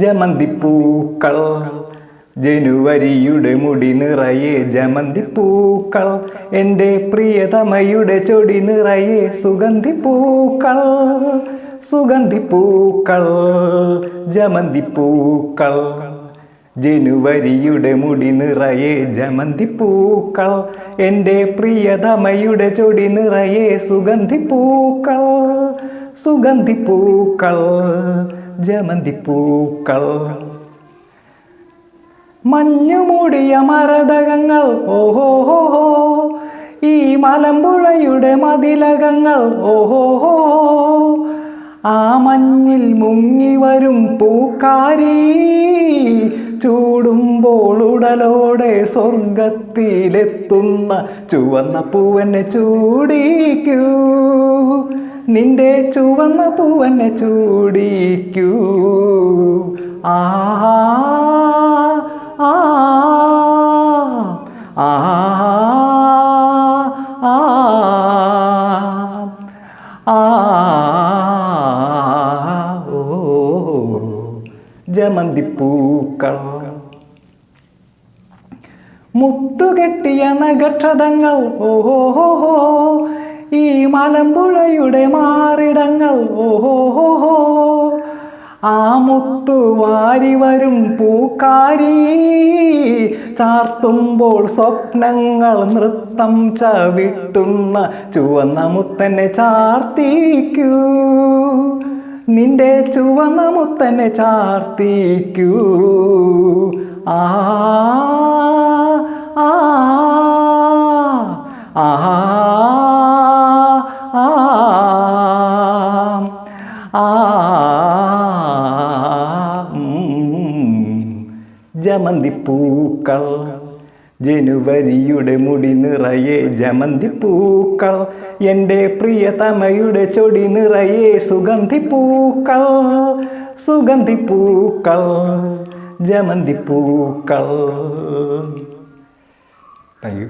ജമന്തിപ്പൂക്കൾ. ജനുവരിയുടെ മുടി നിറയെ ജമന്തിപ്പൂക്കൾ. എന്റെ പ്രിയതമയുടെ ചൊടി നിറയെ സുഗന്ധിപ്പൂക്കൾ. സുഗന്ധിപ്പൂക്കൾ ജമന്തിപ്പൂക്കൾ. ജനുവരിയുടെ മുടി നിറയെ ജമന്തിപ്പൂക്കൾ. എന്റെ പ്രിയതമയുടെ ചൊടി നിറയെ സുഗന്ധിപ്പൂക്കൾ. സുഗന്ധിപ്പൂക്കൾ ജമന്തിപ്പൂക്കൾ. മഞ്ഞുമൂടിയ മരതകങ്ങൾ ഓഹോ ഹോ ഹോ ഈ മലമ്പുഴയുടെ മതിലകങ്ങൾ ഓഹോ ഹോ ആ മഞ്ഞിൽ മുങ്ങി വരും പൂക്കാരി. ചൂടുമ്പോൾ ഉടലോടെ സ്വർഗത്തിലെത്തുന്ന ചുവന്ന പൂവനെ ചൂടിക്കൂ. നിന്റെ ചുവന്ന പൂവനെ ചൂടിക്കൂ. ആ ആ ആ ഓ ജമന്തിപ്പൂക്കൾ മുത്തുകെട്ടിയ നഗക്ഷതങ്ങൾ ഓഹോ ഹോ ഈ മലമ്പുഴയുടെ മാറിടങ്ങൾ. ഓഹോ ഹോ ഹോ. ആ മുത്തു വാരി വരും പൂക്കാരി. ചാർത്തുമ്പോൾ സ്വപ്നങ്ങൾ നൃത്തം ചവിട്ടുന്ന ചുവന്ന മുത്തനെ ചാർത്തിക്കൂ. നിന്റെ ചുവന്ന മുത്തനെ ചാർത്തിക്കൂ. ആ ആ ആ ജമന്തിപ്പൂക്കൾ ജനുവരിയുടെ മുടി നിറയെ ജമന്തിപ്പൂക്കൾ എന്റെ പ്രിയതമയുടെ ചൊടി നിറയെ സുഗന്ധിപ്പൂക്കൾ സുഗന്ധിപ്പൂക്കൾ ജമന്തിപ്പൂക്കൾ താങ്ക് യു